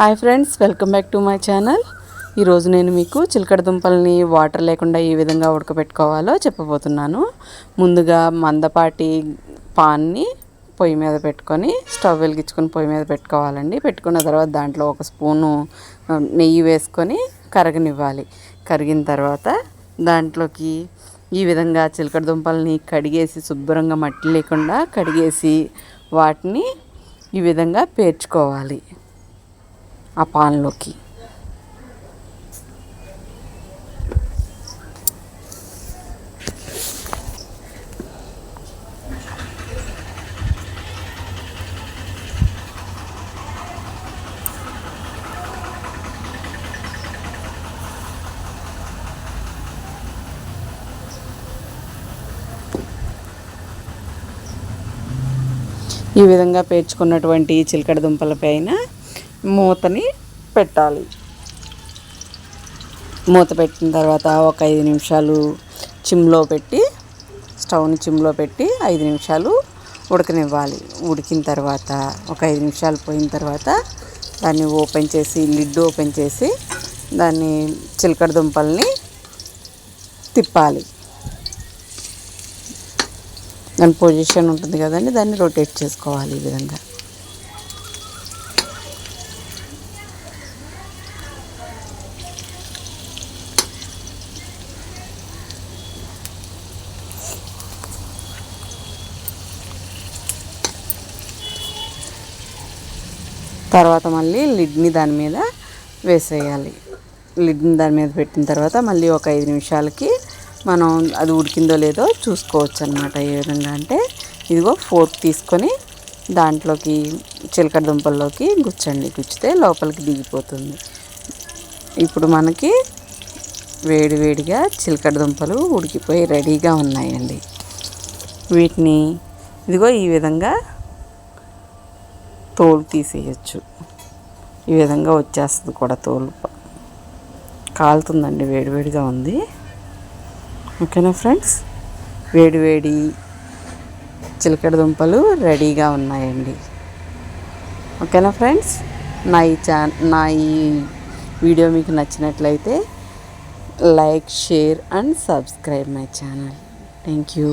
Hi friends welcome back to my channel. ఈరోజు నేను మీకు చిలకడ దుంపల్ని వాటర్ లేకుండా ఏ విధంగా ఉడకబెట్టుకోవాలో చెప్పబోతున్నాను. ముందుగా మందపాటి పాన్ని పొయ్యి మీద పెట్టుకొని స్టవ్ వెలిగించుకొని పొయ్యి మీద పెట్టుకోవాలండి. పెట్టుకున్న తర్వాత దాంట్లో ఒక స్పూను నెయ్యి వేసుకొని కరగనివ్వాలి. కరిగిన తర్వాత దాంట్లోకి ఈ విధంగా చిలకడ దుంపల్ని కడిగేసి శుభ్రంగా మట్టి లేకుండా కడిగేసి వాటిని ఈ విధంగా పేర్చుకోవాలి. ఆ పాన్లోకి. ఈ విధంగా పేర్చుకున్నటువంటి చిలకడ దుంపల పైన మూతని పెట్టాలి. మూత పెట్టిన తర్వాత ఒక ఐదు నిమిషాలు చిమ్లో పెట్టి స్టవ్ని చిమ్లో పెట్టి ఐదు నిమిషాలు ఉడకనివ్వాలి. ఉడికిన తర్వాత ఒక ఐదు నిమిషాలు పోయిన తర్వాత దాన్ని ఓపెన్ చేసి లిడ్ ఓపెన్ చేసి దాన్ని చిలకడ దుంపల్ని తిప్పాలి. దాని పొజిషన్ ఉంటుంది కదండి దాన్ని రొటేట్ చేసుకోవాలి ఈ విధంగా. తర్వాత మళ్ళీ లిడ్ని దాని మీద వేసేయాలి. లిడ్ని దాని మీద పెట్టిన తర్వాత మళ్ళీ ఒక ఐదు నిమిషాలకి మనం అది ఉడికిందో లేదో చూసుకోవచ్చు అనమాట ఏ విధంగా అంటే ఇదిగో ఫోర్క్ తీసుకొని దాంట్లోకి చిలకడ దుంపల్లోకి గుచ్చండి. గుచ్చితే లోపలికి దిగిపోతుంది. ఇప్పుడు మనకి వేడి వేడిగా చిలకడ దుంపలు ఉడికిపోయి రెడీగా ఉన్నాయండి. వీటిని ఇదిగో ఈ విధంగా తోలు తీసేయచ్చు. ఈ విధంగా వచ్చేస్తుంది కూడా తోలు. కాలుతుందండి వేడివేడిగా ఉంది. ఓకేనా ఫ్రెండ్స్? వేడివేడి చిలకడ దుంపలు రెడీగా ఉన్నాయండి. ఓకేనా ఫ్రెండ్స్? నా ఈ ఛా నా ఈ వీడియో మీకు నచ్చినట్లయితే like share and subscribe my channel. Thank you.